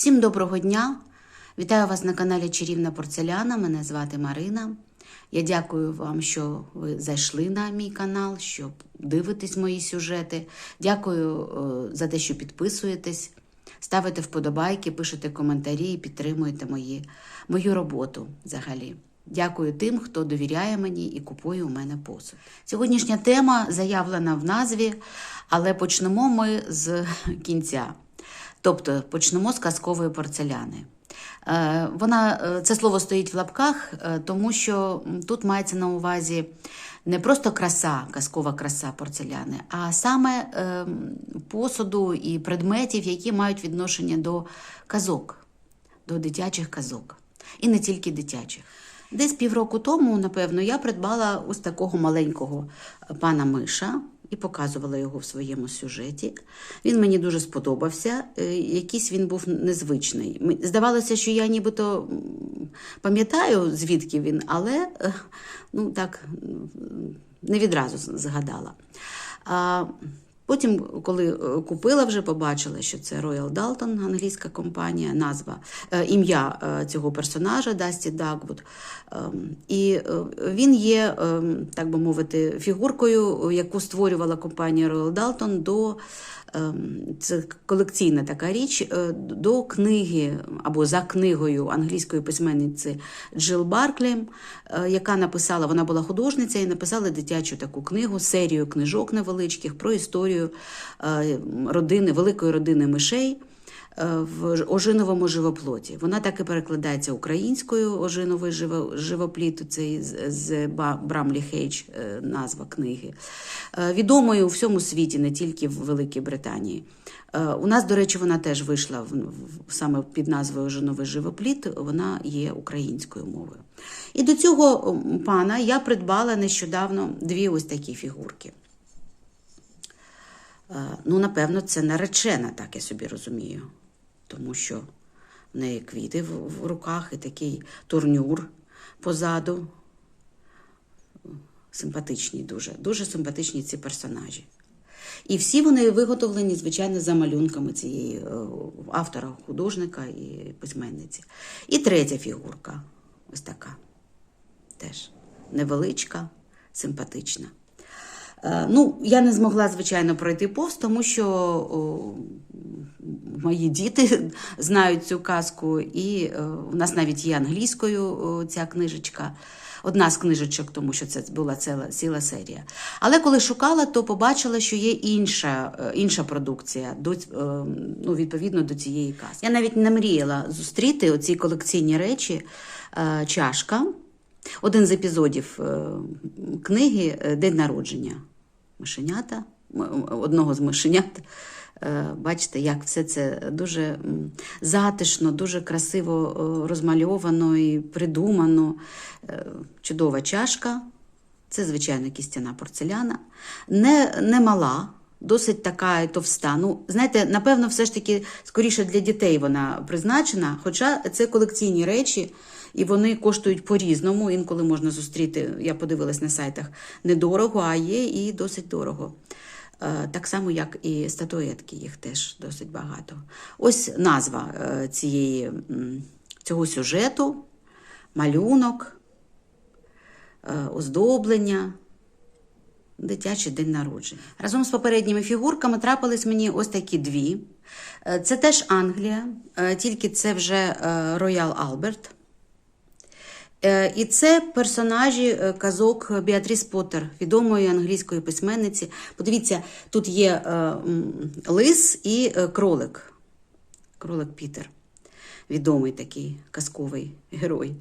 Всім доброго дня! Вітаю вас на каналі Чарівна Порцеляна. Мене звати Марина. Я дякую вам, що ви зайшли на мій канал, що дивитесь мої сюжети. Дякую е, за те, що підписуєтесь, ставите вподобайки, пишете коментарі і підтримуєте мої, мою роботу взагалі. Дякую тим, хто довіряє мені і купує у мене посуд. Сьогоднішня тема заявлена в назві, але почнемо ми з кінця. Тобто почнемо з казкової порцеляни. Е, Вона, е, це слово стоїть в лапках, е, тому що тут мається на увазі не просто краса, казкова краса порцеляни, а саме посуду і предметів, які мають відношення до казок, до дитячих казок. І не тільки дитячих. Десь півроку тому, напевно, я придбала ось такого маленького пана Миша і показувала його в своєму сюжеті. Він мені дуже сподобався. е, Якийсь він був незвичний. Здавалося, що я нібито пам'ятаю, звідки він, але е, ну так не відразу згадала. Потім, коли е, купила, вже побачила, що це Royal Dalton, англійська компанія, назва, е, ім'я е, цього персонажа Дасті Дагвуд. Ем, І він є, ем, так би мовити, фігуркою, яку створювала компанія Royal Dalton до це колекційна така річ е, до книги або за книгою англійської письменниці Джил Барклі, е, яка написала, вона була художниця і написала дитячу таку книгу, серію книжок невеличких про історію е, родини, великої родини мишей. Е, В ожиновому живоплоті. Вона так і перекладається українською ожиновий живопліт, цей з- Брамлі Хейдж е, назва книги. Е, Відомою у всьому світі, не тільки в Великій Британії. У нас, до речі, вона теж вийшла саме під назвою Ожиновий живопліт, вона є українською мовою. І до цього пана я придбала нещодавно дві ось такі фігурки. Ну, напевно, це наречена, так я собі розумію. Тому що в неї квіти в, руках і такий турнюр позаду. Симпатичні дуже, дуже симпатичні ці персонажі. І всі вони виготовлені, звичайно, за малюнками цієї е, автора, художника і письменниці. І третя фігурка ось така. Теж невеличка, симпатична. Е, Ну, я не змогла, звичайно, пройти повз, тому що о, мої діти знають цю казку, і е, у нас навіть є англійською о, ця книжечка. Одна з книжечок, тому що це була ціла, ціла серія. Але коли шукала, то побачила, що є інша, е, інша продукція до, ну, відповідно до цієї казки. Я навіть не мріяла зустріти оці колекційні речі, чашка. Один з епізодів книги День народження мишенята, одного з мишенят. Е, Бачите, як все це дуже затишно, дуже красиво е, розмальовано і придумано. Е, Чудова чашка. Це, звичайно, кістяна порцеляна. Не, не мала, досить така і товста. Ну, знаєте, напевно, все ж таки скоріше для дітей вона призначена, хоча це колекційні речі, і вони коштують по-різному. Інколи можна зустріти, я подивилась на сайтах, недорого, а є і досить дорого. Е, Так само, як і статуетки, їх теж досить багато. Ось назва е, цієї, цього сюжету, малюнок, е, оздоблення, дитячий день народження. Разом з попередніми фігурками трапились мені ось такі дві. Це теж Англія, тільки це вже Роял Алберт. Е, І це персонажі е, казок Біатріс Поттер, відомої англійської письменниці. Подивіться, тут є е, лис і кролик. Кролик Пітер. Відомий такий казковий герой.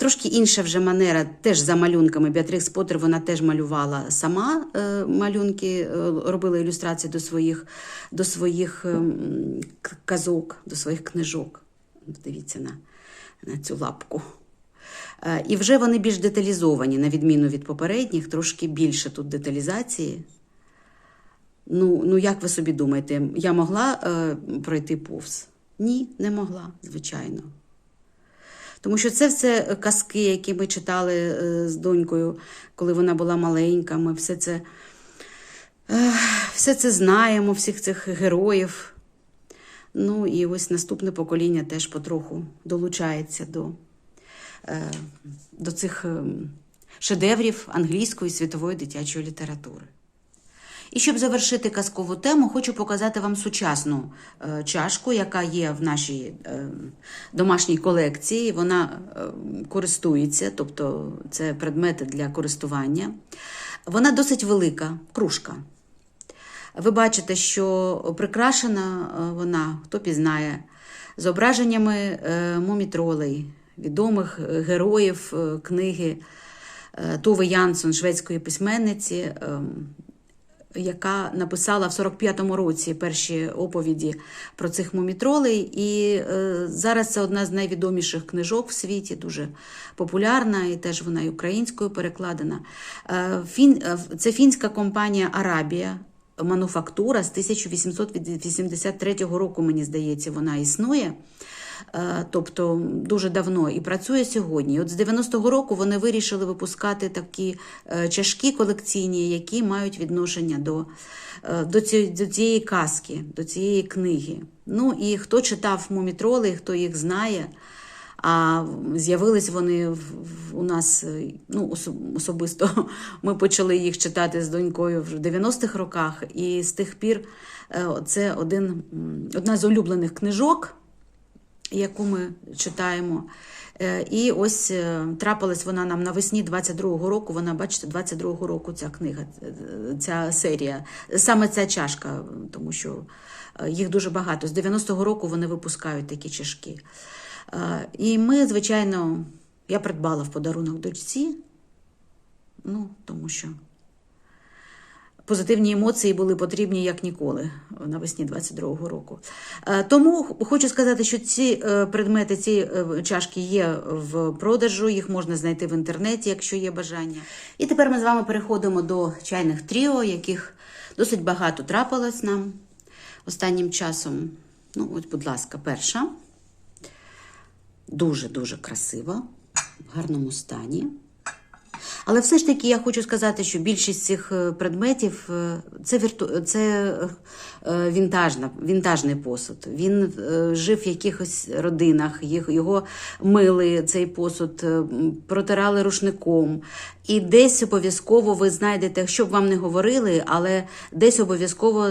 Трошки інша вже манера, теж за малюнками. Біатрікс Поттер вона теж малювала сама малюнки, робила ілюстрації до своїх, до своїх ем, казок, до своїх книжок. Дивіться на, на цю лапку. Е, І вже вони більш деталізовані, на відміну від попередніх, трошки більше тут деталізації. Ну, ну як ви собі думаєте, я могла е, пройти повз? Ні, не могла, звичайно. Тому що це все казки, які ми читали е, з донькою, коли вона була маленька. Ми все це, е, все це знаємо, всіх цих героїв. Ну і ось наступне покоління теж потроху долучається до, до цих е, шедеврів англійської світової дитячої літератури. І щоб завершити казкову тему, хочу показати вам сучасну е, чашку, яка є в нашій е, домашній колекції. Вона е, користується, тобто це предмети для користування. Вона досить велика, кружка. Ви бачите, що прикрашена е, вона, хто пізнає, зображеннями е, мумітролей, відомих е, героїв е, книги е, Туви Янсон, шведської письменниці, е, яка написала в 45-му році перші оповіді про цих мумітролей. І е, зараз це одна з найвідоміших книжок в світі, дуже популярна, і теж вона і українською перекладена. Це фінська компанія Арабія. Мануфактура з 1883 року, мені здається, вона існує. Е, Тобто дуже давно і працює сьогодні. От з 90-го року вони вирішили випускати такі е, чашки колекційні, які мають відношення до, е, до, цієї, до цієї казки, до цієї книги. Ну і хто читав мумітроли, хто їх знає. А з'явились вони у нас ну, особисто. Ми почали їх читати з донькою в 90-х роках, і з тих пір це один, одна з улюблених книжок яку ми читаємо. Е, І ось е, трапилась вона нам навесні 22-го року. Вона, бачите, 22-го року ця книга, е, ця серія, саме ця чашка, тому що їх дуже багато. З 90-го року вони випускають такі чашки. І ми, звичайно, я придбала в подарунок дочці, ну, тому що позитивні емоції були потрібні як ніколи навесні 22-го року. Е, Тому хочу сказати, що ці е, предмети, ці е, чашки є в продажу, їх можна знайти в інтернеті, якщо є бажання. І тепер ми з вами переходимо до чайних тріо, яких досить багато трапилось нам останнім часом. Ну, ось, будь ласка, перша. Дуже-дуже красива, в гарному стані. Але все ж таки я хочу сказати, що більшість цих е, предметів е, це, вірту... це е, вінтажна, вінтажний посуд. Він жив в якихось родинах, його мили цей посуд, протирали рушником. І десь обов'язково ви знайдете, що б вам не говорили, але десь обов'язково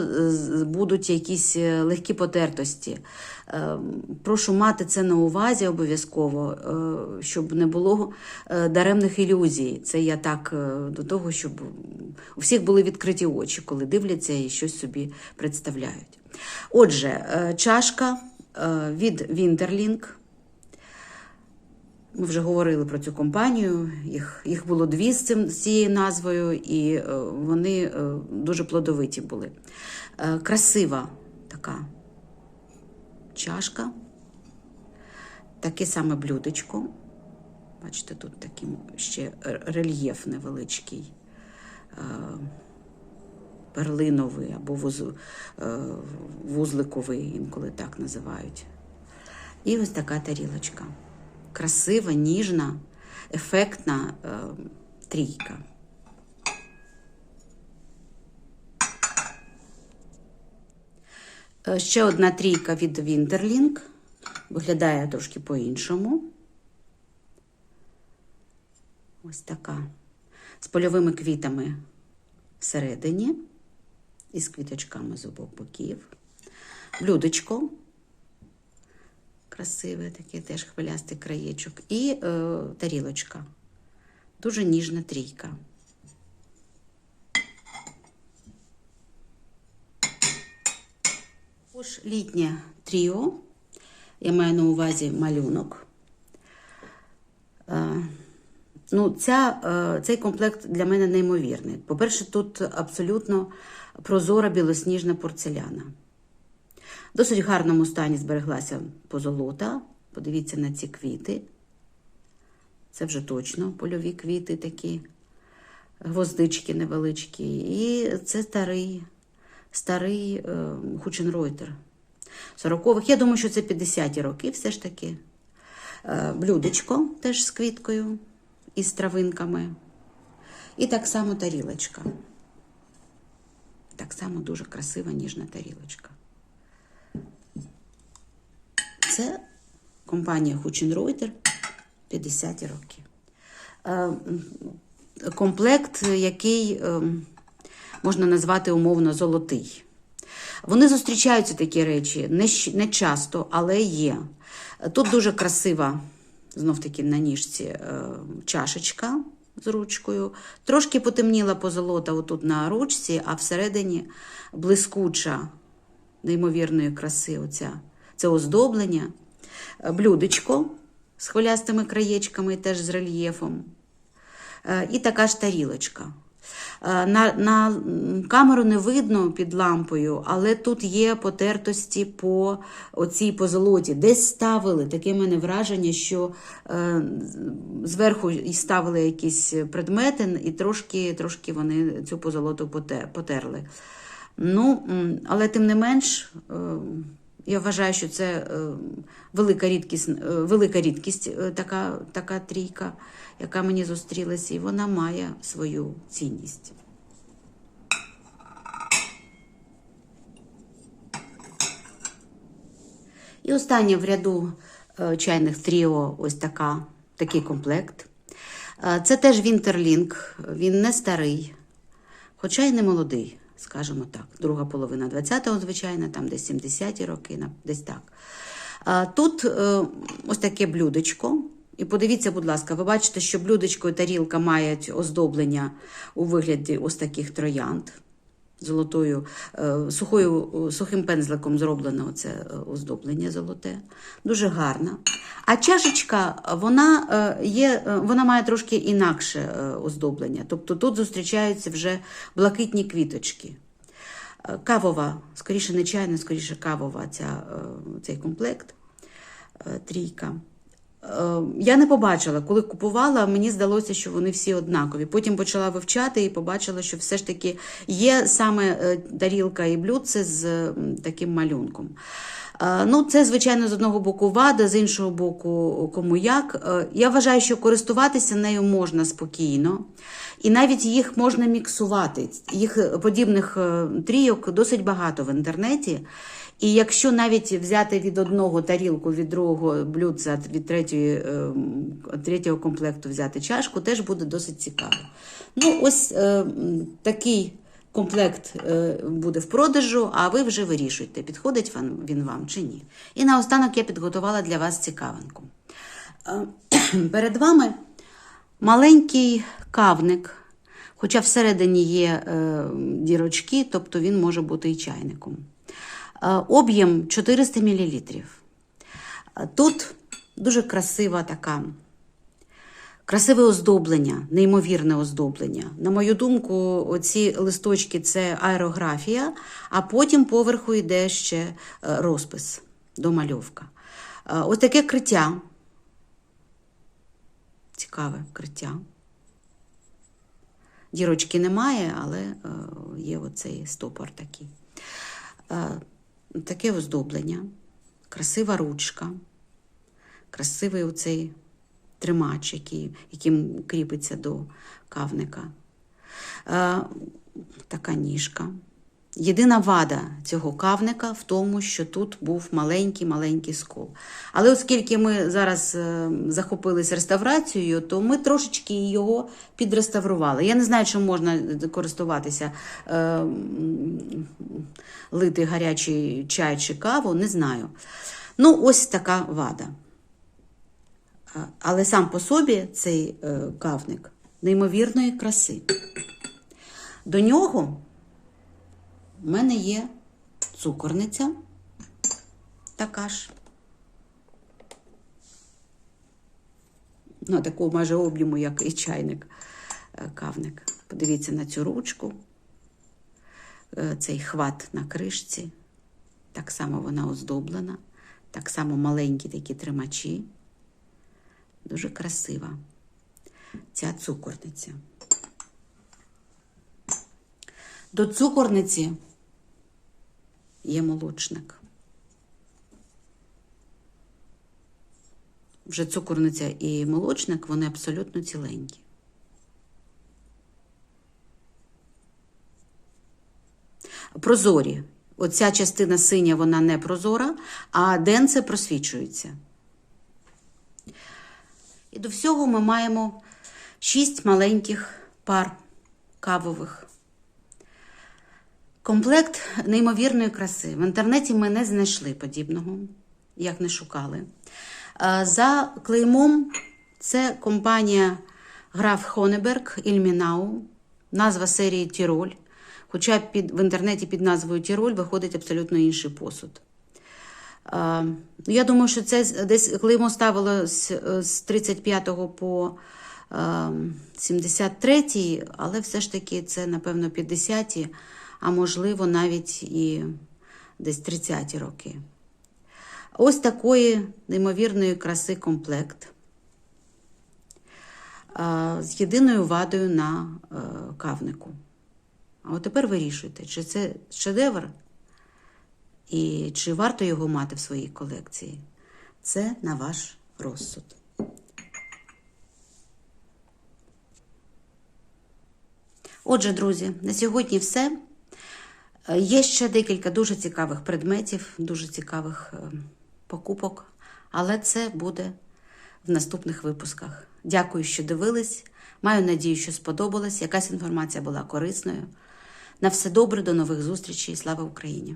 будуть якісь легкі потертості. Прошу мати це на увазі обов'язково, щоб не було даремних ілюзій. Це я так е, до того, щоб у всіх були відкриті очі, коли дивляться і щось собі представляють. Отже, е, чашка е, від Вінтерлінг. Ми вже говорили про цю компанію. Їх, їх було дві з, цим, з цією назвою, і вони дуже плодовиті були. Красива така чашка, таке саме блюдечко. Бачите, тут такий ще рельєф невеличкий, е, перлиновий або е, вузликовий, інколи так називають. І ось така тарілочка. Красива, ніжна, ефектна е, трійка. Ще одна трійка від Winterling. Виглядає трошки по-іншому. Ось така. З польовими квітами всередині і з квіточками з обох боків. Блюдечко. Красиве, таке теж хвилястий краєчок. І е, тарілочка. Дуже ніжна трійка. Також літнє тріо. Я маю на увазі малюнок. Е, Ну, ця, е, цей комплект для мене неймовірний. По-перше, тут абсолютно прозора білосніжна порцеляна. В досить гарному стані збереглася позолота. Подивіться на ці квіти. Це вже точно польові квіти такі, гвоздички невеличкі. І це старий, старий е, Хученройтер. 40-х. Я думаю, що це 50-ті роки все ж таки. Е, блюдечко теж з квіткою і з травинками. І так само тарілочка. Так само дуже красива ніжна тарілочка. Це компанія Хученройтер 50 роки. Е, Комплект, який е, можна назвати умовно золотий. Вони зустрічаються такі речі не часто, але є. Тут дуже красива, знов таки на ніжці, е, чашечка з ручкою. Трошки потемніла позолота отут на ручці, а всередині блискуча, неймовірної краси. Оця, це оздоблення. Е, Блюдечко з хвилястими краєчками, теж з рельєфом. Е, І така ж тарілочка. Е, На, на камеру не видно під лампою, але тут є потертості по оцій позолоті. Десь ставили таке мене враження, що е, зверху ставили якісь предмети, і трошки, трошки вони цю позолоту потерли. Ну, але тим не менш, е, я вважаю, що це е, велика рідкість, е, велика рідкість е, така, така трійка, яка мені зустрілася, і вона має свою цінність. І останнє в ряду е, чайних тріо ось така, такий комплект. Е, Це теж Вінтерлінк, він не старий, хоча й не молодий, скажімо так. Друга половина 20-го, звичайно, там десь 70-ті роки, десь так. Тут е, ось таке блюдечко. І подивіться, будь ласка, ви бачите, що блюдечко і тарілка мають оздоблення у вигляді ось таких троянд. Золотою, е, сухою, е, сухим пензликом зроблено це е, оздоблення золоте. Дуже гарна. А чашечка, вона, є, вона має трошки інакше оздоблення. Тобто тут зустрічаються вже блакитні квіточки. Кавова, скоріше не чайна, скоріше кавова ця, цей комплект, трійка. Е, Я не побачила, коли купувала, мені здалося, що вони всі однакові. Потім почала вивчати і побачила, що все ж таки є саме е, тарілка і блюдце з таким малюнком. Е, Ну, це, звичайно, з одного боку вада, з іншого боку, кому як. Е, Я вважаю, що користуватися нею можна спокійно, і навіть їх можна міксувати. Їх подібних е, трійок досить багато в інтернеті. І якщо навіть взяти від одного тарілку, від другого блюдця, від третьої, е, третього комплекту взяти чашку, теж буде досить цікаво. Ну, ось е, такий комплект е, буде в продажу, а ви вже вирішуйте, підходить він, вам чи ні. І наостанок я підготувала для вас цікавинку. Е, Перед вами маленький кавник, хоча всередині є е, дірочки, тобто він може бути і чайником. Об'єм 400 мл. Тут дуже красива така, красиве оздоблення, неймовірне оздоблення. На мою думку, оці листочки це аерографія, а потім поверху йде ще е, розпис, домальовка. Е, Ось таке криття. Цікаве криття. Дірочки немає, але е, є оцей стопор такий. Е, Таке оздоблення, красива ручка, красивий оцей тримач, який, яким кріпиться до кавника. Е, Така ніжка. Єдина вада цього кавника в тому, що тут був маленький-маленький скол. Але оскільки ми зараз е, захопились реставрацією, то ми трошечки його підреставрували. Я не знаю, чи можна користуватися, е, лити гарячий чай чи каву, не знаю. Ну, ось така вада. Але сам по собі цей е, кавник неймовірної краси. До нього в мене є цукорниця, така ж. Ну, такого майже об'єму, як і чайник, е, кавник. Подивіться на цю ручку, Е, цей хват на кришці. Так само вона оздоблена, так само маленькі такі тримачі. Дуже красива ця цукорниця. До цукорниці є молочник. Вже цукорниця і молочник, вони абсолютно ціленькі. Прозорі. Оця частина синя, вона не прозора, а денце просвічується. І до всього ми маємо шість маленьких пар кавових. Комплект неймовірної краси. В інтернеті ми не знайшли подібного, як не шукали. За клеймом це компанія Граф Хонеберг Ільмінау, назва серії Тіроль. Хоча під, в інтернеті під назвою Тіроль виходить абсолютно інший посуд. Я думаю, що це десь клеймо ставило з, з 35 по е, 73, але все ж таки це, напевно, 50, а можливо, навіть і десь 30 роки. Ось такої неймовірної краси комплект з єдиною вадою на е, кавнику. А от тепер вирішуйте, чи це шедевр і чи варто його мати в своїй колекції. Це на ваш розсуд. Отже, друзі, на сьогодні все. Є ще декілька дуже цікавих предметів, дуже цікавих е, покупок, але це буде в наступних випусках. Дякую, що дивились. Маю надію, що сподобалось. Якась інформація була корисною. На все добре, до нових зустрічей. Слава Україні!